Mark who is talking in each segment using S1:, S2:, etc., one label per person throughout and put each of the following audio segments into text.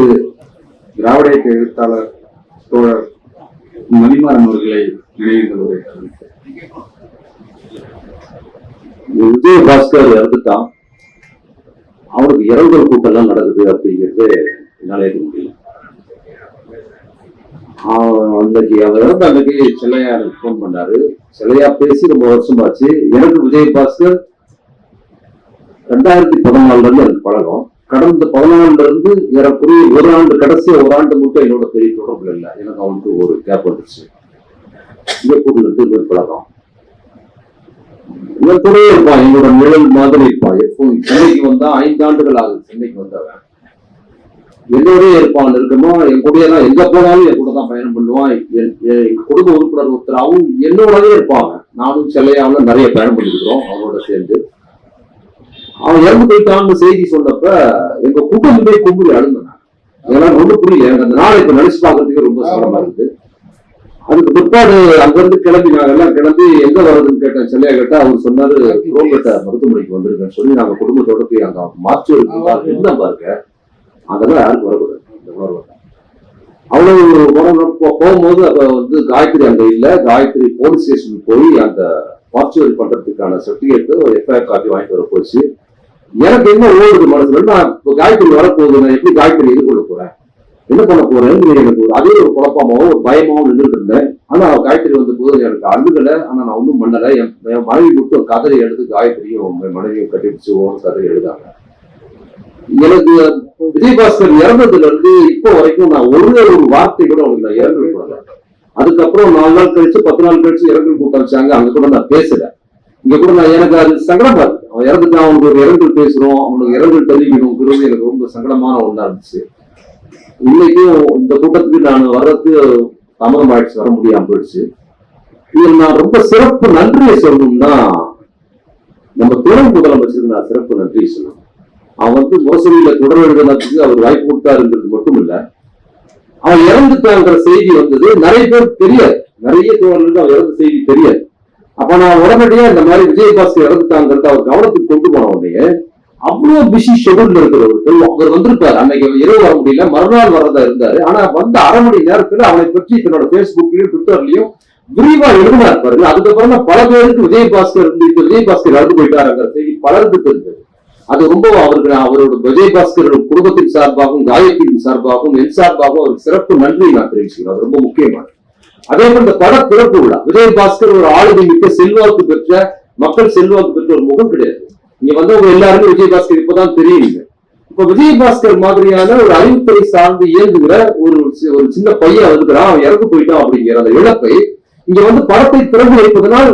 S1: குறித்து திராவிட இயக்க எழுத்தாளர் தோழர் மணிமாறன் அவர்களை நினைவு உரையாடல்
S2: விஜய் பாஸ்கர் இறந்துட்டான். அவனுக்கு இரங்கல் கூட்டம் எல்லாம் நடக்குது அப்படிங்கிறது என்னால் ஏற்க முடியல அன்னைக்கு அவர் இறந்த அன்னைக்கு செல்லையா எனக்கு ஃபோன் பண்ணாரு. செல்லையா பேசி ரொம்ப வருஷமாச்சு. எனக்கு விஜய் பாஸ்கர் ரெண்டாயிரத்தி பதினாலுல இருந்து எனக்கு பழகம் கடந்த பதினாலுல இருந்து ஏறக்குறைய ஒரு ஆண்டு கடைசி ஒரு ஆண்டு மட்டும் என்னோட பெரிய தொடர்பு இல்லை. எனக்கு அவனுக்கு ஒரு கேப் வந்துருச்சு. சிங்கப்பூர்ல இருந்து இருப்பான் எங்களோட நிழல் மாதிரி இருப்பான் எப்போ சென்னைக்கு வந்தா ஐந்து ஆண்டுகள் ஆகுது சென்னைக்கு வந்தவன். என்னோடய இருப்பான் இருக்கணும்? என் கூடயெல்லாம் எங்க போனாலும் என் கூட தான் பயணம் பண்ணுவான். என் என் குடும்ப உறுப்பினர் ஒருத்தர் அவன் என்னோடவே இருப்பாங்க. நானும் செல்லையாவும் நிறைய பயணம் பண்ணிருக்கிறோம் அவனோட சேர்ந்து. அவன் இறந்து போயிட்டான்னு செய்தி சொன்னப்ப எங்க குடும்பமே கும்புறி அழுந்தேன் ஏன்னா ரொம்ப புரியல. எனக்கு அந்த நாளை இப்ப நினைச்சு பாக்குறதுக்கு ரொம்ப சிரமமா இருக்கு அதுக்கு பிற்பாடு அங்கிருந்து கிளம்பி நாங்க எல்லாம் கிளம்பி எங்க வருதுன்னு கேட்டேன். செல்லையா கேட்டா அவர் சொன்னாரு ரோபேட்ட மருத்துவமனைக்கு வந்திருக்கேன்னு சொல்லி நாங்க குடும்பத்தோட போய் அங்க மாற்றி இருந்தோம் பாருங்க. அதெல்லாம் யாருக்கும் வரக்கூடாது. இந்த உணர்வு அவ்வளவு உணர்வு போகும்போது அப்ப வந்து காயத்ரி அங்க இல்ல. காயத்ரி போலீஸ் ஸ்டேஷன் போய் அந்த மார்ச்சுவரி பண்றதுக்கான சர்டிபிகேட் எஃப்ஐஆர் காப்பி வாங்கிட்டு வர போச்சு. எனக்கு என்ன ஓடுது மனசுல? நான் இப்போ காயத்ரி வரப்போகுது நான் எப்படி காயத்ரி எதிர்கொள்ள போறேன்? என்ன பண்ண போறேன்னு எனக்கு ஒரு அதே ஒரு குழப்பமாவோ ஒரு பயமாவும் நின்றுட்டு இருந்தேன். ஆனா காயத்ரி வந்த போது எனக்கு அழுகலை. ஆனா நான் ஒண்ணும் பண்ணல. என் என் மனைவி மட்டும் கதறி எழுது காயத்ரியும் என் மனைவியும் கட்டிடுச்சு ஓன்னு கதறி எழுதாங்க. எனக்கு விஜயபாஸ்கர் இறந்ததுல இருந்து இப்போ வரைக்கும் நான் ஒரு ஒரு வார்த்தை கூட அவனுக்கு நான் இறங்கல் போடல அதுக்கப்புறம் நாலு நாள் கழிச்சு பத்து நாள் கழிச்சு இறங்கல் கூட்டம் வச்சாங்க. அங்க கூட நான் பேசல. இங்க கூட நான் எனக்கு அது சங்கடமா இருக்கு. அவன் இறந்துட்டான் அவனுக்கு ஒரு இரங்கல் பேசுறோம் அவனுக்கு இரங்கல் தெரிவிக்கணுங்கிறது எனக்கு ரொம்ப சங்கடமான ஒன்றா இருந்துச்சு. இன்னைக்கும் இந்த கூட்டத்துக்கு நான் வர்றது தாமதம் ஆயிடுச்சு வர முடியாம போயிடுச்சு. இதில் நான் ரொம்ப சிறப்பு நன்றியை சொல்லணும்னா நம்ம துணை முதலமைச்சருக்கு நான் சிறப்பு நன்றி சொல்லணும். அவன் வந்து மோசடியில தொடர் எழுதுனதுக்கு அவர் வாய்ப்பு கொடுத்தாருன்றது மட்டும் இல்ல அவன் இறந்துட்டாங்கிற செய்தி வந்தது. நிறைய பேர் தெரியாது. நிறைய தோழர்களுக்கு அவன் இறந்த செய்தி தெரியாது. அப்ப நான் உடனடியா இந்த மாதிரி விஜயபாஸ்கர் இறந்துட்டாங்கிறத அவர் கவனத்துக்கு கொண்டு போன உடனே அவ்வளவு பிஸி ஷெடியூல் இருக்கிறவர்கள் அவர் வந்திருக்காரு அன்னைக்கு இரவு வர முடியல மறுநாள் வரதா இருந்தாரு. ஆனா வந்த அரை மணி நேரத்துல அவனை பற்றி தன்னோட பேஸ்புக்லயும் ட்விட்டர்லயும் விரிவா எழுதினார் பாருங்க. அதுக்கப்புறம் பல பேருக்கு விஜயபாஸ்கர் இருந்து விஜயபாஸ்கர் இறந்து போயிட்டாருங்கிற செய்தி பலருக்கு தெரிஞ்சது அது ரொம்ப அவருக்கு நான் அவரோட விஜயபாஸ்கர் குடும்பத்தின் சார்பாகவும் காயத்தின் சார்பாகவும் என் சார்பாகவும் அவருக்கு சிறப்பு நன்றி நான் தெரிவிச்சுக்கிறேன். அது ரொம்ப முக்கியமானது. அதே போல இந்த பட திறப்பு விழா. விஜயபாஸ்கர் ஒரு ஆளுமை மிக்க செல்வாக்கு பெற்ற மக்கள் செல்வாக்கு பெற்ற ஒரு முகம் கிடையாது. இங்க வந்தவங்க எல்லாருமே விஜயபாஸ்கர் இப்பதான் தெரியுங்க. இப்ப விஜயபாஸ்கர் மாதிரியான ஒரு அறிவுத்துறை சார்ந்து இயங்குகிற ஒரு ஒரு சின்ன பையன் வந்துக்கிறான் அவன் இறந்து போயிட்டான் அப்படிங்கிற அந்த இழப்பை இங்க வந்து படத்தை திறந்து வைப்பதனால்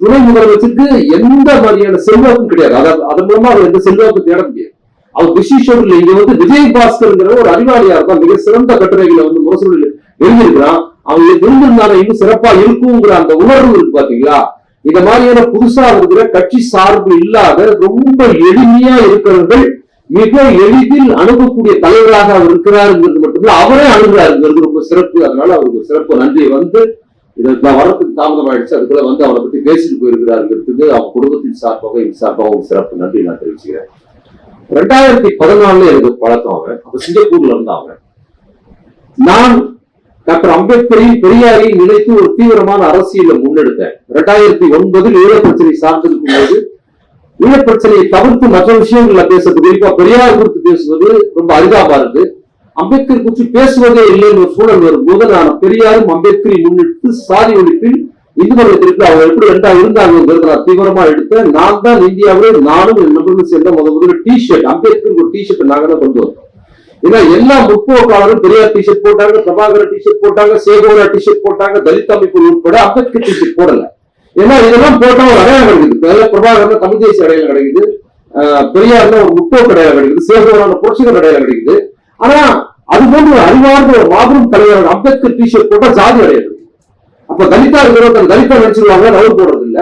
S2: துணை முதலமைச்சருக்கு எந்த மாதிரியான செல்வாக்கும் கிடையாது. அதாவது அதன் மூலமா அவர் எந்த செல்வாக்கும் தேட முடியாது. அவர் இல்லை இங்க வந்து விஜய் பாஸ்கர்ங்கிற ஒரு அறிவாளியா இருக்கும் மிக சிறந்த கட்டுரைகளை வந்து முரசொலியில் எழுதியிருக்கிறான். அவங்க இருந்திருந்தாலும் இன்னும் சிறப்பா இருக்குங்கிற அந்த உணர்வு இருக்கு பாத்தீங்களா? இந்த மாதிரியான புதுசா இருக்கிற கட்சி சார்பு இல்லாத ரொம்ப எளிமையா இருக்கிறவர்கள் மிக எளிதில் அணுகக்கூடிய தலைவராக அவர் இருக்கிறாருங்கிறது மட்டுமில்ல அவரே அணுகிறாருங்கிறது ரொம்ப சிறப்பு. அதனால அவருக்கு சிறப்பு நன்றி வந்து இதை வரத்துக்கு தாமதம் ஆயிடுச்சு. அதுக்குள்ள வந்து அவரை பத்தி பேசிட்டு போயிருக்கிறாருங்கிறதுக்கு அவங்க குடும்பத்தின் சார்பாக என் சார்பாக ஒரு சிறப்பு நன்றி நான் தெரிவிச்சுக்கிறேன். ரெண்டாயிரத்தி பதினாலுல எனக்கு பழக்கம் அவன் அப்ப சிங்கப்பூர்ல இருந்தான் அவன் நான் டாக்டர் அம்பேத்கரின் பெரியாரை நினைத்து ஒரு தீவிரமான அரசியலை முன்னெடுத்தேன் ரெண்டாயிரத்தி ஒன்பதில் ஈழப்பிரச்சனை சார்ந்திருக்கும் போது ஈழப்பிரச்சனையை தவிர்த்து மற்ற விஷயங்கள்ல பேசுறது குறிப்பா பெரியார் குறித்து பேசுவது ரொம்ப அரிதாபா இருக்கு. அம்பேத்கர் குறித்து பேசுவதே இல்லைன்னு ஒரு சூழல் வரும்போது நான் பெரியாரும் அம்பேத்கரை முன்னிட்டு சாதி ஒழிப்பில் இந்து மதத்திற்கு அவங்க எப்படி ரெண்டா இருந்தாங்கிறத நான் தீவிரமா எடுத்தேன். நான் தான் இந்தியாவிலே நானும் என் நண்பர்களும் சேர்ந்த முத முதல்ல டி ஷர்ட் அம்பேத்கர் ஒரு டி ஷர்ட் நாங்க தான் கொண்டு வந்தோம். ஏன்னா எல்லா முற்போக்காளரும் பெரியார் டி ஷர்ட் போட்டாங்க பிரபாகர டி ஷர்ட் போட்டாங்க சேகோரா டி ஷர்ட் போட்டாங்க தலித் அமைப்பு உட்பட அம்பேத்கர் டி ஷர்ட் போடல. ஏன்னா இதெல்லாம் போட்டா ஒரு அடையாளம் கிடைக்குது. இப்ப தமிழ் தேசிய அடையாளம் கிடைக்குது. ஆஹ் ஒரு முற்போக்கு அடையாளம் கிடைக்குது. சேகோரான புரட்சிகள் அடையாளம் கிடைக்குது. ஆனா அது போன்ற ஒரு அறிவார்ந்த ஒரு மாபெரும் தலைவர் அம்பேத்கர் டி ஷர்ட் போட்டா ஜாதி அடையாது. அப்ப தலிதா இருக்கிறவங்க தலித்தா நினைச்சிருவாங்க நவர் போடுறது இல்ல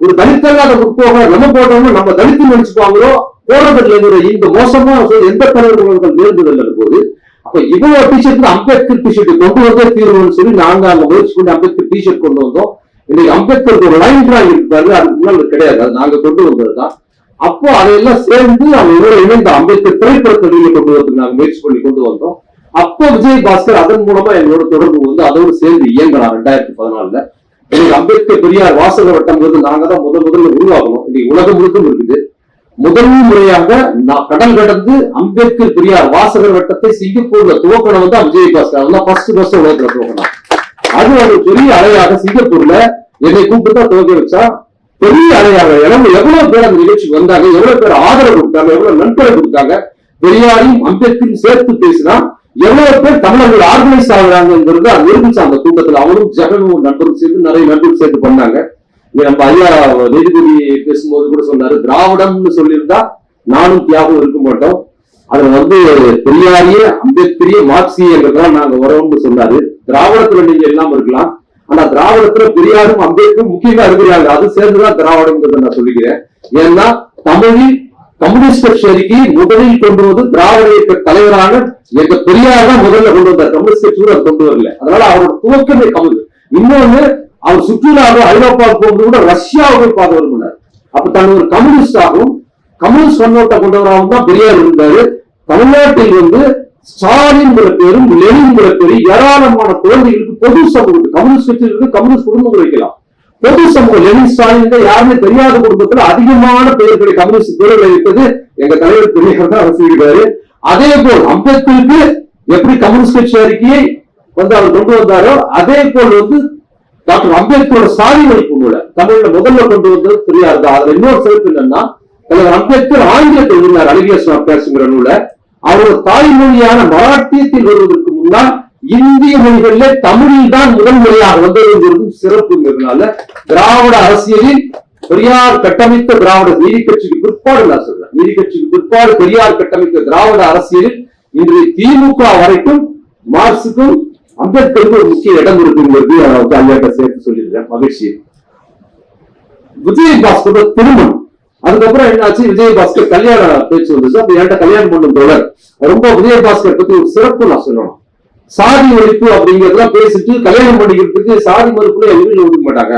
S2: ஒரு தலித்தல்லாத முற்போக நம்ம போட்டோம்னா நம்ம தலித்து நினைச்சுப்பாங்களோ போடுறது இந்த மோசமா எந்த தலைவர்கள் நேர்ந்ததில்லை போது அப்ப இவ்வளவு டிஷர்ட் அம்பேத்கர் டிஷர்ட் கொண்டு வந்தே தீர்வுன்னு சொல்லி நாங்க அங்க முயற்சி பண்ணி அம்பேத்கர் டிஷர்ட் கொண்டு வந்தோம். இன்னைக்கு அம்பேத்கர் ஒரு லைன் டிராயிங் இருக்காரு அதுக்கு முன்னாள் கிடையாது அது நாங்க கொண்டு வந்ததுதான் அப்போ அதையெல்லாம் சேர்ந்து அவங்களோட இணைந்த அம்பேத்கர் திரைப்படத்தை கொண்டு வரதுக்கு நாங்க முயற்சி பண்ணி கொண்டு வந்தோம். அப்போ விஜய் பாஸ்கர் அதன் மூலமா எங்களோட தொடர்பு வந்து அதோடு சேர்ந்து இயங்கலாம் ரெண்டாயிரத்தி பதினாலுல. இன்னைக்கு அம்பேத்கர் பெரியார் வாசக வட்டம்ங்கிறது நாங்க தான் முதல் முதல்ல உருவாகணும் இன்னைக்கு உலகம் முழுக்கும் இருக்குது. முதல் முறையாக நான் கடல் கடந்து அம்பேத்கர் பெரியார் வாசகர் வட்டத்தை சிங்கப்பூர்ல துவக்கணும் வந்து விஜய் பாஸ்கர். அதெல்லாம் ஃபர்ஸ்ட் ஃபர்ஸ்ட் உலகத்துல துவக்கணும் அது ஒரு பெரிய அலையாக சிங்கப்பூர்ல என்னை கூப்பிட்டு தான் வச்சா பெரிய அலையாக எவ்வளவு எவ்வளவு பேர் அந்த நிகழ்ச்சிக்கு வந்தாங்க எவ்வளவு பேர் ஆதரவு கொடுத்தாங்க எவ்வளவு நண்பர்கள் கொடுத்தாங்க பெரியாரையும் அம்பேத்கரையும் சேர்த்து பேசினா எவ்வளவு பேர் தமிழர்கள் ஆர்கனைஸ் ஆகுறாங்கிறது நிரூபிச்சா அந்த கூட்டத்தில் அவரும் ஜெகனும் நண்பரும் சேர்ந்து நிறைய நண்பர்கள் சேர்த்து பண்ணாங்க. இங்க நம்ம ஐயா நீதிபதி பேசும்போது கூட சொன்னாரு திராவிடம்னு சொல்லியிருந்தா நானும் தியாகம் இருக்க மாட்டோம். அதுல வந்து பெரியாரிய அம்பேத்கரிய மார்க்சியங்கிறதெல்லாம் நாங்க வரோம்னு சொன்னாரு. திராவிடத்துல நீங்க எல்லாம் இருக்கலாம். ஆனா திராவிடத்துல பெரியாரும் அம்பேத்கரும் முக்கியமா இருக்கிறாங்க. அது சேர்ந்துதான் திராவிடம்ங்கிறத நான் சொல்லிக்கிறேன். ஏன்னா தமிழில் கம்யூனிஸ்ட் கட்சிக்கு முதலில் கொண்டு வந்து திராவிட இயக்க தலைவரான எங்க பெரியார் தான் முதல்ல கொண்டு வந்தார். கம்யூனிஸ்ட் கட்சி கொண்டு வரல. அதனால அவரோட துவக்கமே கமல் இன்னொன்னு அவர் சுற்றுலாவை ஐரோப்பாவுக்கு போகும்போது கூட ரஷ்யாவை பார்க்க விரும்பினார். அப்ப தன் ஒரு கம்யூனிஸ்டாகவும் கம்யூனிஸ்ட் கண்ணோட்டம் கொண்டவராகவும் தான் பெரியார் இருந்தாரு. தமிழ்நாட்டில் வந்து ஸ்டாலின் பேரும் லெனின் பேரும் ஏராளமான தோல்விகளுக்கு பொது சமூகத்துக்கு கம்யூனிஸ்ட் கட்சியிலிருந்து கம்யூனிஸ்ட் குடும்பம் வைக்கலாம் பொது சமூகம் லெனின் ஸ்டாலின் யாருமே தெரியாத குடும்பத்துல அதிகமான பெயர்களை கம்யூனிஸ்ட் பேர்களை வைப்பது எங்க தலைவர் பெரியார் தான் அரசியல்கிறாரு அதே போல் அம்பேத்கருக்கு எப்படி கம்யூனிஸ்ட் கட்சி அறிக்கையை வந்து அவர் கொண்டு வந்தாரோ அதே போல் வந்து டாக்டர் அம்பேத்கரோட சாதி ஒழிப்பு நூலை தமிழ்ல முதல்ல கொண்டு வந்தது பெரியார் தான். அதுல இன்னொரு சிறப்பு என்னன்னா தலைவர் அம்பேத்கர் ஆங்கிலத்தில் எழுதினார் அலிகேஷன் ஆஃப் பேசுங்கிற நூலை. அவரோட தாய்மொழியான மராட்டியத்தில் வருவதற்கு முன்னால் இந்திய மொழிகளிலே தமிழில் தான் முதல் முறையாக சிறப்புங்கிறதுனால திராவிட அரசியலில் பெரியார் கட்டமைத்த திராவிட நீதி கட்சிக்கு பிற்பாடு நான் சொல்றேன். நீதி கட்சிக்கு பிற்பாடு பெரியார் கட்டமைத்த திராவிட அரசியலில் இன்றைய திமுக வரைக்கும் மார்க்சுக்கும் அம்பேத்கருக்கு ஒரு முக்கிய இடம் இருக்குங்கிறது ஜாலியாக சேர்த்து சொல்லியிருக்கேன். மகிழ்ச்சி. விஜய் திருமணம். அதுக்கப்புறம் என்னாச்சு? விஜய் பாஸ்கர் கல்யாண பேச்சு வந்துச்சு. அப்ப என்கிட்ட கல்யாணம் பண்ணும் தொடர் ரொம்ப விஜய் பாஸ்கர் பத்தி ஒரு சிறப்பு நான் சொல்லணும். சாதி ஒழிப்பு அப்படிங்கறதெல்லாம் பேசிட்டு கல்யாணம் பண்ணிக்கிறதுக்கு சாதி மறுப்புல எங்க வீட்டுல ஒதுக்க மாட்டாங்க.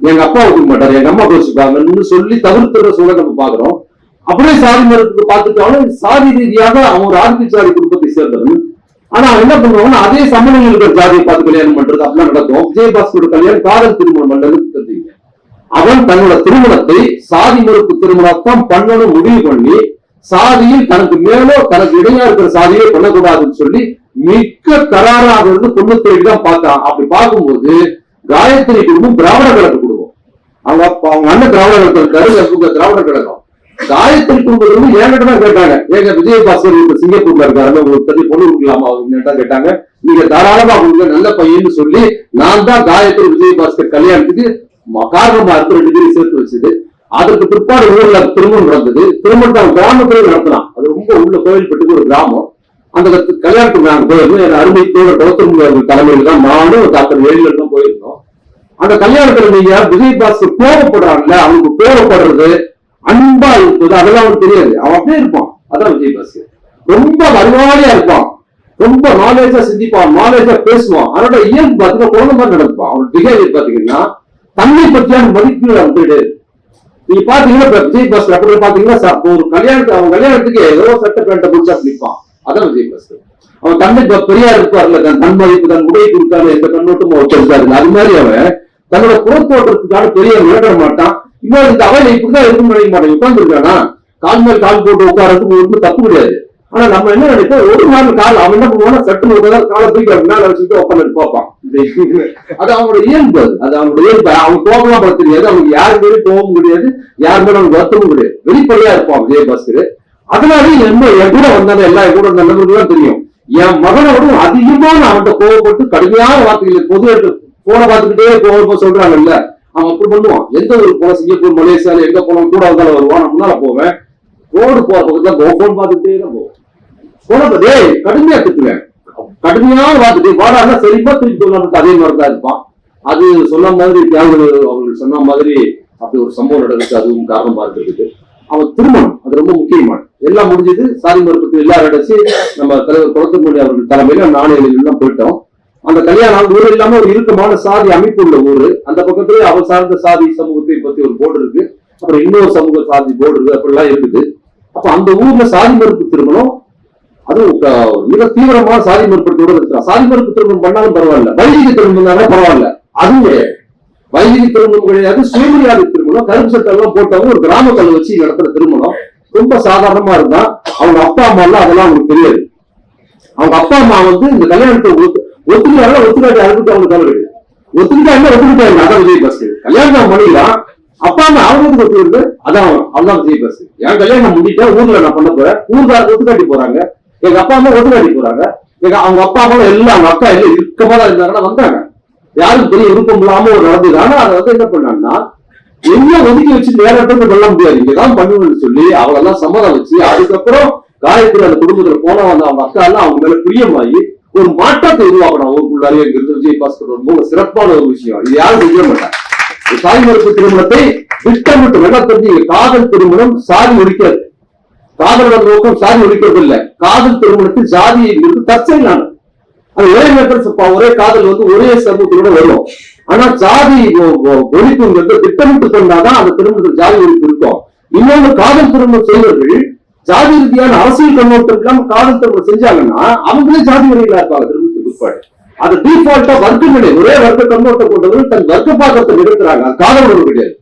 S2: எங்க அப்பா ஒதுக்க மாட்டாரு எங்க அம்மா பேசிப்பாங்கன்னு சொல்லி தவிர்த்துற சூழல் நம்ம பாக்குறோம் அப்படியே சாதி மறுப்புக்கு பார்த்துட்டாலும் சாதி ரீதியாக அவன் ஒரு ஆதிக்க சாதி குடும்பத்தை சேர்ந்தவன் ஆனா என்ன பண்ணுவாங்கன்னா அதே சமநிலையில் இருக்கிற ஜாதியை பார்த்து கல்யாணம் பண்றது அப்படிலாம் நடக்கும். விஜயபாஸ்கரோட கல்யாணம் காதல் திருமணம் பண்றது தெரிஞ்சுங்க அவன் தன்னோட திருமணத்தை சாதி மறுப்பு திருமணத்தான் பண்ணணும் முடிவு பண்ணி சாதியில் தனக்கு மேலோ தனக்கு இடையா இருக்கிற சாதியை பண்ணக்கூடாதுன்னு சொல்லி மிக்க கராராக இருந்து தொண்ணூத்தி ஏழு தான் பார்த்தான் அப்படி பார்க்கும்போது காயத்ரி குடும்பம் திராவிட கழக குடும்பம் அவங்க அப்பா அவங்க அண்ணன் திராவிட கழகம் இருக்காரு திராவிட கழகம். காயத்ரி குடும்பத்துல வந்து என்கிட்ட தான் கேட்டாங்க? ஏங்க விஜயபாஸ்கர் இப்ப சிங்கப்பூர்ல இருக்காரு உங்களுக்கு தள்ளி பொண்ணு கொடுக்கலாமா அவங்க கேட்டாங்க. நீங்க தாராளமா கொடுங்க நல்ல பையன்னு சொல்லி நான் தான் காயத்ரி விஜயபாஸ்கர் கல்யாணத்துக்கு காரணமா இருக்க ரெண்டு பேரும் சேர்த்து வச்சது. அதற்கு பிற்பாடு ஊர்ல திருமணம் நடந்தது. திருமணம் தான் கிராமத்துல நடத்தலாம் அது ரொம்ப உள்ள கோயில்பட்டுக்கு ஒரு கிராமம். அந்த கல்யாணத்துக்கு நாங்க போயிருந்தோம். என் அருமை தோழர் கௌதம் தலைமையில் தான் நானும் டாக்டர் எழிலர் தான் போயிருந்தோம். அந்த கல்யாணத்துல நீங்க விஜய் பாஸ்கர் கோபப்படுறாங்கல்ல அவனுக்கு கோபப்படுறது அன்பா இருப்பது அதெல்லாம் அவனுக்கு தெரியாது. அவன் அப்படியே இருப்பான். அதான் விஜய் பாஸ்கர். ரொம்ப அறிவாளியா இருப்பான். ரொம்ப நாலேஜா சிந்திப்பான் நாலேஜா பேசுவான். அவனோட இயல்பு பாத்தீங்கன்னா குழந்தை மாதிரி நடப்பான் அவன் பிஹேவியர் பாத்தீங்கன்னா தன்னை பற்றியான மதிப்பு அவன் கிடையாது. நீங்க பாத்தீங்கன்னா விஜய் பாஸ்கர் அப்படி பாத்தீங்கன்னா ஒரு கல்யாணத்துக்கு அவன் கல்யாணத்துக்கு ஏதோ சட்ட பேண்ட முடிச்சா நிற்பான் அதான் விஜய் பாஸ்கர். அவன் தன்னை இப்ப பெரியார் இருப்பார்ல தன் தன் மதிப்பு தன் உடை கொடுத்தாரு எந்த கண்ணோட்டமும் வச்சிருக்காரு அது மாதிரி அவன் தன்னோட புறத்தோட்டத்துக்கான பெரிய விளையாட மாட்டான். இன்னொரு இந்த அவையில இப்படிதான் இருக்கும் நினைக்க மாட்டேன் உட்கார்ந்து இருக்கானா கால் மேல் கால் போட்டு உட்காரத்துக்கு ஒன்றும் தப்பு கிடையாது. ஆனா நம்ம என்ன நினைப்போம்? ஒரு நாள் கால் அவன் என்ன பண்ணுவானா சட்டு ஒரு காலை தூக்கி அப்படின்னா வச்சுட்டு உட்காந்து பார்ப்பான். அது அவனோட இயல்பு அது. அது அவனோட இயல்பு. அவன் கோபம்லாம் பட தெரியாது. அவனுக்கு யாரு மேலும் கோபம் கிடையாது. யார் மேலும் அவனுக்கு வருத்தமும் கிடையாது. வெளிப்படையா இருப்பான் விஜயபாஸ்கர் அதனால என்ன என் கூட வந்தாங்க எல்லா என் கூட வந்த தெரியும். என் மகனோட அதிகமா நான் அவன்கிட்ட கோவப்பட்டு கடுமையான வார்த்தைகள் பொது போன பார்த்துக்கிட்டே கோவப்ப சொல்றாங்கல்ல. அவன் அப்படி பண்ணுவான் எந்த ஒரு போன சிங்கப்பூர் மலேசியால எங்க போனோம் கூட வந்தாலும் வருவான். நான் முன்னால போவேன். ரோடு போற பக்கத்துல கோபம் பார்த்துக்கிட்டே தான் போவோம் போனப்பதே கடுமையா திட்டுவேன் கடுமையான பார்த்துட்டு வாடான்னா சரிப்பா திருப்பி சொல்லாம அதே மாதிரி தான் இருப்பான். அது சொன்ன மாதிரி தியாகு அவங்களுக்கு சொன்ன மாதிரி அப்படி ஒரு சம்பவம் நடந்துச்சு. அதுவும் காரணமா இருக்கிறதுக்கு அவன் திருமணம். அது ரொம்ப முக்கியமான. எல்லாம் முடிஞ்சது. சாதி மறுப்புக்கு எல்லாரும் அடைச்சு நம்ம தலைவர் குளத்துமொழி அவர்கள் தலைமையில நாணயங்கள் எல்லாம் போயிட்டோம். அந்த கல்யாணம் ஊர் இல்லாம ஒரு இறுக்கமான சாதி அமைப்பு உள்ள ஊரு. அந்த பக்கத்துல அவர் சார்ந்த சாதி சமூகத்தை பத்தி ஒரு போர்டு இருக்கு. அப்புறம் இன்னொரு சமூக சாதி போர்டு இருக்கு. அப்படிலாம் இருக்குது. அப்ப அந்த ஊர்ல சாதி மறுப்பு திருமணம் அதுவும் மிக தீவிரமான சாதி மறுப்பத்தோட சாதி மறுப்பு திருமணம் பண்ணாலும் பரவாயில்ல. வைதிக திருமணம் தானே பரவாயில்ல. அதுவும் கிடையாது வைதிக திருமணம் கிடையாது சுயமரியாதை திருமணம் கருப்பு சட்டம் எல்லாம் போட்டவங்க ஒரு கிராமத்தில் வச்சு நடத்துற திருமணம். ரொம்ப சாதாரணமா இருந்தா அவங்க அப்பா அம்மா எல்லாம் அதெல்லாம் அவங்களுக்கு தெரியாது. அவங்க அப்பா அம்மா வந்து இந்த கல்யாணத்தை ஒத்துக்கிறாங்க ஒத்துக்காட்டி அறுபத்தி அவங்க தவிர ஒத்துக்கிட்டாங்க ஒத்துக்கிட்டாங்க அதான் விஜய் பஸ் கல்யாணம் பண்ணிடலாம் அப்பா அம்மா அவங்களுக்கு ஒத்துக்கிறது அதான் அதான் விஜய் பஸ் என் கல்யாணம் முடிட்டா ஊர்ல நான் பண்ண போறேன். ஊர்கார ஒத்துக்காட்டி போறாங்க? எங்க அப்பா அம்மா ஒத்துக்காட்டி போறாங்க. எங்க அவங்க அப்பா அம்மா எல்லாம் அவங்க அக்கா எல்லாம் இருக்கமா தான் இருந்தாங்கன்னா வந்தாங்க. யாரும் பெரிய விருப்பம் இல்லாம ஒரு நடந்தது. ஆனா அதை வந்து என்ன பண்ணாங்கன்னா என்ன ஒதுக்கி வச்சு நேரத்துக்கு பண்ண முடியாது. இங்கதான் பண்ணுவேன்னு சொல்லி அவளெல்லாம் சம்மதம் வச்சு அதுக்கப்புறம் காயத்ரி அந்த குடும்பத்துல போன வந்த அவங்க அக்கா எல்லாம் அவங்க மேல பிரியமாயி ஒரு மாற்றத்தை உருவாக்கணும். ஊருக்குள்ளாரே இருந்து விஜய் பாஸ்கர் ரொம்ப சிறப்பான ஒரு விஷயம். இது யாரும் செய்ய மாட்டாங்க. ஒரு சாதி மறுப்பு திருமணத்தை திட்டமிட்டு நடத்தி காதல் திருமணம் சாதி ஒழிக்கிறது. காதலோட நோக்கம் சாதி ஒழிக்கிறது இல்ல. காதல் திருமணத்தில் ஜாதியை இருந்து தற்செயலானது. அது ஒரே நேரத்தில் ஒரே காதல் வந்து ஒரே சமூகத்தோட வரும். ஆனா ஜாதி ஒழிப்புங்கிறது திட்டமிட்டு கொண்டாதான் அந்த திருமணத்தில் ஜாதி ஒழிப்பு இருக்கும். இன்னொன்று காதல் திருமணம் செய்வர்கள் ஜாதி ரீதியான அரசியல் கண்ணோட்டம் இல்லாம காதல் செஞ்சாங்கன்னா அவங்களே ஜாதி வழியில இருப்பாங்க திருமணத்துக்கு பிற்பாடு. அது டிஃபால்ட்டா வர்க்க நிலை ஒரே வர்க்க கண்ணோட்டம் கொண்டவர்கள் தன் வர்க்க பாக்கத்தை நிறுத்துறாங்க அது காதல் கிடையாது.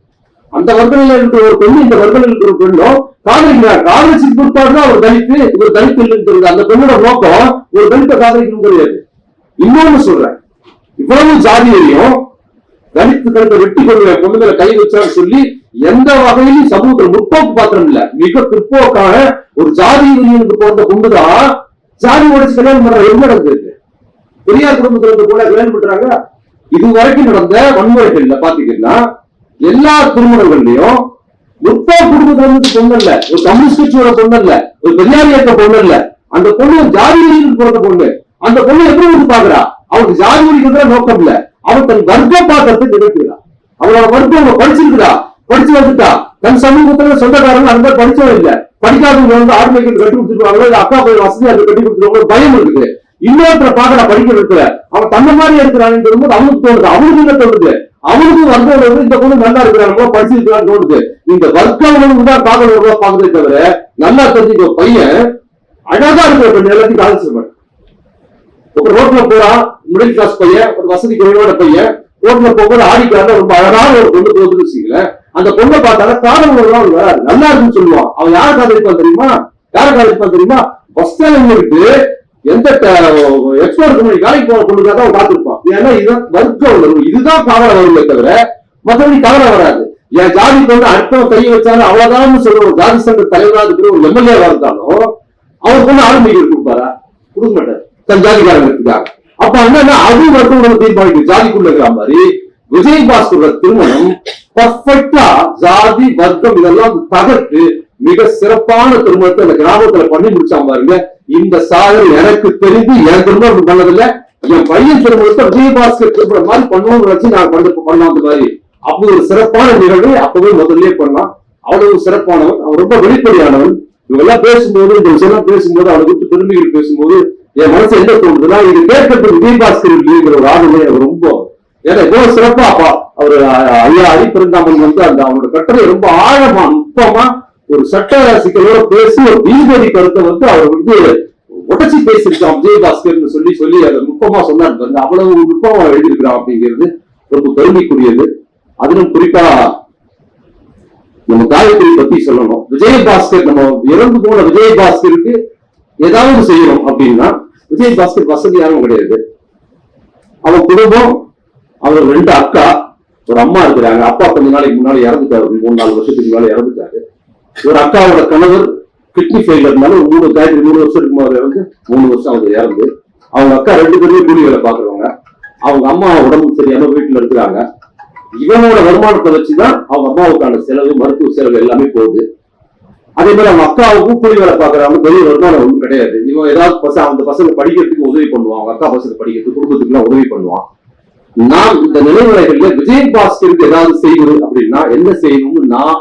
S2: அந்த வர்க்கநிலையில் இருக்கிற ஒரு பெண்ணு இந்த வர்க்கநிலையில் இருக்கிற ஒரு பெண்ணும் காதலிக்கிறார் காதலிச்சு பிற்பாடுதான் அவர் தலித்து இவர் தலித்து இல்லைன்றது அந்த பெண்ணோட நோக்கம் ஒரு தலித்தை காதலிக்கணும் கிடையாது. இன்னொன்னு சொல்றேன். இவ்வளவு ஜாதியையும் தலித்து கருத்தை வெட்டி கொள்வேன் பொண்ணுங்களை கை வச்சான்னு சொல்லி எந்த வகையிலும் சமூகத்தில் முற்போக்கு பாத்திரம் இல்ல. மிக பிற்போக்கான ஒரு ஜாதி வெறியனுக்கு போன்ற பொண்ணுதான் ஜாதி உடைச்சு கல்யாணம் பண்ற என்ன நடந்திருக்கு பெரியார் குடும்பத்துல இருந்து கூட கல்யாணம் பண்றாங்க இது வரைக்கும் நடந்த வன்முறைகள்ல பாத்தீங்கன்னா எல்லா திருமணங்கள்லயும் முற்போக்கு குடும்பத்துல இருந்து பொண்ணு இல்ல ஒரு கம்யூனிஸ்ட் கட்சியோட பொண்ணு இல்ல ஒரு பெரியார் இயக்க பொண்ணு இல்ல. அந்த பொண்ணு ஜாதி வெறியனுக்கு பிறந்த பொண்ணு. அந்த பொண்ணு எப்படி வந்து பாக்குறா? அவனுக்கு ஜாதி ஒழிக்கிறதுல நோக்கம் இல்ல. அவர் தன் வர்க்க பாத்திரத்தை நிகழ்த்துகிறா. அவளோட வர்க்கம் படிச்சிருக்கிறா படிச்சு வந்துட்டா தன் சமூகத்துல சொந்தக்காரங்க அந்த மாதிரி படிச்சவங்க இல்ல. படிக்காதவங்க வந்து ஆர்மிக்கு கட்டி கொடுத்துருவாங்களோ இல்ல அக்கா போய் வசதியா இருக்கு கட்டி கொடுத்துருவாங்களோ பயம் இருக்குது இன்னொருத்தர நான் படிக்க இருக்கிற அவன் தன்ன மாதிரி இருக்கிறான்னு சொல்லும்போது அவனுக்கு தோணுது. அவனுக்கு என்ன தோணுது? அவனுக்கு வந்தவங்க வந்து இந்த பொண்ணு நல்லா இருக்கிறாங்க படிச்சிருக்கிறான்னு தோணுது. இந்த வர்க்க தான் பாக்கிறவங்களோ உணவா தவிர நல்லா தெரிஞ்சுக்க பையன் அழகா இருக்கிற பெண் எல்லாத்தையும் காதல் ஒரு ரோட்ல போறான் மிடில் கிளாஸ் பையன் ஒரு வசதி குறைவான பையன் ரோட்ல போகும்போது ஆடிக்காக ரொம்ப அழகான ஒரு பொண்ணு போகுதுன்னு வச்சுக்கல அந்த பொண்ணை பார்த்தாலும் காதல் உணர்வு நல்லா இருக்குன்னு சொல்லுவான். அவன் யார காதலிப்பான் தெரியுமா? யார காதலிப்பான் தெரியுமா? பஸ் ஸ்டாண்ட் இருக்கு எந்த எக்ஸ்போர்ட் கம்பெனி வேலைக்கு போற பொண்ணுக்காக தான் அவன் காத்திருப்பான் ஏன்னா இதுதான் வர்க்க உணர்வு. இதுதான் காதல வருமே தவிர மற்றபடி கவலை வராது. என் ஜாதி கொண்டு அடுத்தவன் கையை வச்சாலும் அவ்வளவுதான் சொல்ற ஒரு ஜாதி சங்க தலைவரா இருக்கிற ஒரு எம்எல்ஏவா இருந்தாலும் அவர் கொண்டு ஆரம்பிக்க கொடுப்பாரா கொடுக்க மாட்டார். தன் ஜாதிக்காரங்க இருக்காங்க அப்ப என்னன்னா அது வர்க்க உணர்வு தீர்மானிக்கும். ஜாதிக்குள்ள இருக்கிற மாதிரி விஜய் பாஸ்கர் திருமணம் பர்ஃபெக்டா ஜாதி வர்க்கம் இதெல்லாம் தகர்த்து மிக சிறப்பான திருமணத்தை அந்த கிராமத்துல பண்ணி முடிச்சா பாருங்க. இந்த சாகர் எனக்கு தெரிந்து என் திருமணம் பண்ணதில்ல. என் பையன் திருமணத்தை விஜயபாஸ்கர் திருமணம் மாதிரி பண்ணணும்னு வச்சு நான் பண்ண பண்ணலாம் அந்த மாதிரி. அப்படி ஒரு சிறப்பான நிகழ்வு அப்பவே முதல்ல பண்ணலாம். அவ்வளவு சிறப்பானவன். அவன் ரொம்ப வெளிப்படையானவன். இவெல்லாம் பேசும்போது இந்த விஷயம் பேசும்போது அவனை குறித்து பெருமைகள் பேசும்போது என் மனசு என்ன தோணுதுன்னா இது கேட்கறதுக்கு விஜயபாஸ்கர் இருக்கிற ஒரு ஆளுமை அவர் ரொம்ப ஏன்னா இவ்வளவு சிறப்பா அப்பா அவர் ஐயா அரிபெருந்தாமன் வந்து அந்த அவனோட கட்டுரை ரொம்ப ஆழமா நுட்பமா ஒரு சட்ட சிக்கலோட பேசி ஒரு நீதிபதி கருத்தை வந்து அவர் வந்து உடச்சி பேசியிருக்கான் விஜயபாஸ்கர்னு சொல்லி சொல்லி அதை நுட்பமா சொன்னார். வந்து அவ்வளவு நுட்பமா எழுதியிருக்கிறான் அப்படிங்கிறது ரொம்ப பெருமைக்குரியது. அதிலும் குறிப்பா நம்ம காயத்ரி பத்தி சொல்லணும். விஜயபாஸ்கர் நம்ம இறந்து போன விஜயபாஸ்கருக்கு ஏதாவது செய்யணும் அப்படின்னா விஜயபாஸ்கர் வசதியாகவும் கிடையாது. அவன் குடும்பம் அவர் ரெண்டு அக்கா ஒரு அம்மா இருக்கிறாங்க. அப்பா கொஞ்ச நாளைக்கு முன்னாடி இறந்துட்டாரு. மூணு நாலு வருஷத்துக்கு முன்னாடி இறந்துட்டாரு. ஒரு அக்காவோட கணவர் கிட்னி ஃபெயிலர்னால ஒரு மூணு காய்ச்சி மூணு வருஷத்துக்கு முன்னாடி இறந்து? மூணு வருஷம் அவங்க இறந்து. அவங்க அக்கா ரெண்டு பேருமே கூலி வேலை பாக்குறவங்க அவங்க அம்மா உடம்பு சரியான வீட்டுல இருக்கிறாங்க. இவனோட வருமானத்தை வச்சுதான் அவங்க அம்மாவுக்கான செலவு மருத்துவ செலவு எல்லாமே போகுது. அதே மாதிரி அவங்க அக்காவுக்கும் கூலி வேலை பாக்குறாங்க பெரிய வருமானம் ஒன்றும் கிடையாது. இவன் ஏதாவது பசங்க அந்த பசங்க படிக்கிறதுக்கு உதவி பண்ணுவான். அவங்க அக்கா பசங்க படிக்கிறதுக்கு குடும்பத்துக்கு எல்லாம் உதவி பண்ணுவான். நான் இந்த நிலைமுறைகள்ல விஜய் பாஸ்கருக்கு ஏதாவது செய்யணும் அப்படின்னா என்ன செய்யணும்னு நான்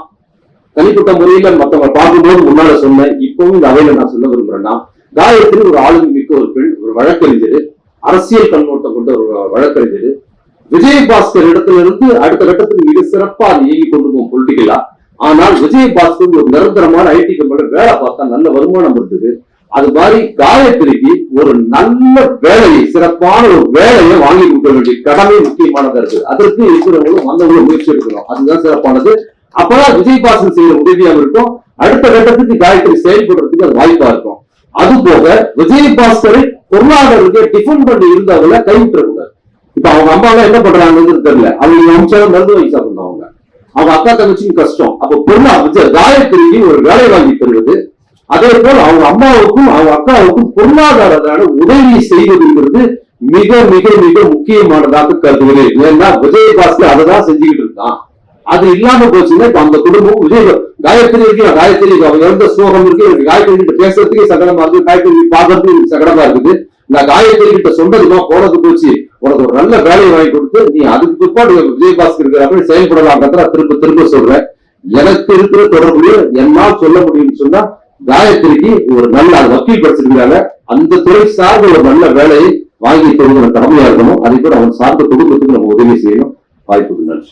S2: தனிப்பட்ட முறையில மத்தவங்க பார்க்கும்போது முன்னால சொன்னேன். இப்பவும் இந்த அவையில நான் சொல்ல விரும்புறேன்னா காயத்ரி ஒரு ஆளுமை மிக்க ஒரு பெண் ஒரு வழக்கறிஞர் அரசியல் கண்ணோட்டம் கொண்ட ஒரு வழக்கறிஞர். விஜய் பாஸ்கர் இடத்துல இருந்து அடுத்த கட்டத்துக்கு மிக சிறப்பா அது இயங்கி கொண்டு போகும் பொலிட்டிக்கலா? ஆனால் விஜயபாஸ்கர் ஒரு நிரந்தரமான ஐடி கம்பெனில வேலை பார்த்தா நல்ல வருமானம் இருந்தது. அது மாதிரி காயத்ரிக்கு ஒரு நல்ல வேலையை சிறப்பான ஒரு வேலையை வாங்கி கொடுக்க வேண்டிய கடமை முக்கியமானதா இருக்கு அதற்கு இருக்கிறவங்களும் வந்தவங்களும் முயற்சி எடுக்கணும். அதுதான் சிறப்பானது. அப்பதான் விஜயபாசன் செய்யற உதவியாக இருக்கும். அடுத்த கட்டத்துக்கு காயத்ரி செயல்படுறதுக்கு அது வாய்ப்பா இருக்கும். அது போக விஜயபாஸ்கரை பொருளாதாரத்தை டிஃபன் பண்ணி இருந்தவங்கள கைவிட்டக்கூடாது இப்ப அவங்க அம்மா எல்லாம் என்ன பண்றாங்கன்னு தெரியல. அவங்க அம்சம் மருந்து வாங்கி பண்ணுவாங்க அவங்க. அக்கா தங்கச்சியும் கஷ்டம். அப்ப பொருளா விஜய் காயத்ரிக்கு ஒரு வேலை வாங்கி தருவது அதே போல் அவங்க அம்மாவுக்கும் அவங்க அக்காவுக்கும் பொருளாதாரத்தான உதவி செய்வதுங்கிறது மிக மிக மிக முக்கியமானதாக கருதுகிறேன். ஏன்னா விஜயபாஸ்கர் அதை தான் செஞ்சுக்கிட்டு இருக்கான் அது இல்லாம போச்சுன்னா இப்ப அந்த குடும்பம் விஜய் காயத்ரி இருக்கு காயத்ரி அவங்க இறந்த சோகம் இருக்கு எனக்கு காயத்ரி கிட்ட பேசுறதுக்கே சகடமா இருக்கு காயத்ரி பாக்குறதுக்கு எனக்கு இருக்குது. நான் காயத்ரி கிட்ட சொன்னதுமா போனது போச்சு. உனக்கு ஒரு நல்ல வேலையை வாங்கி கொடுத்து நீ அதுக்கு பிற்பாடு விஜயபாஸ்கர் இருக்கிற செயல்படலாம் திரும்ப திரும்ப சொல்றேன். எனக்கு இருக்கிற தொடர்புடைய என்னால் சொல்ல முடியும்னு சொன்னா காயத்திரிக்கு ஒரு நல்ல வக்கீல் படிச்சிருக்கிறாங்க அந்த துறை சார்ந்த ஒரு நல்ல வேலையை வாங்கி தருவது கடமையா இருக்கணும். அதை கூட அவன் சார்ந்த குடும்பத்துக்கு நம்ம உதவி செய்யணும். வாய்ப்புக்கு நன்றி.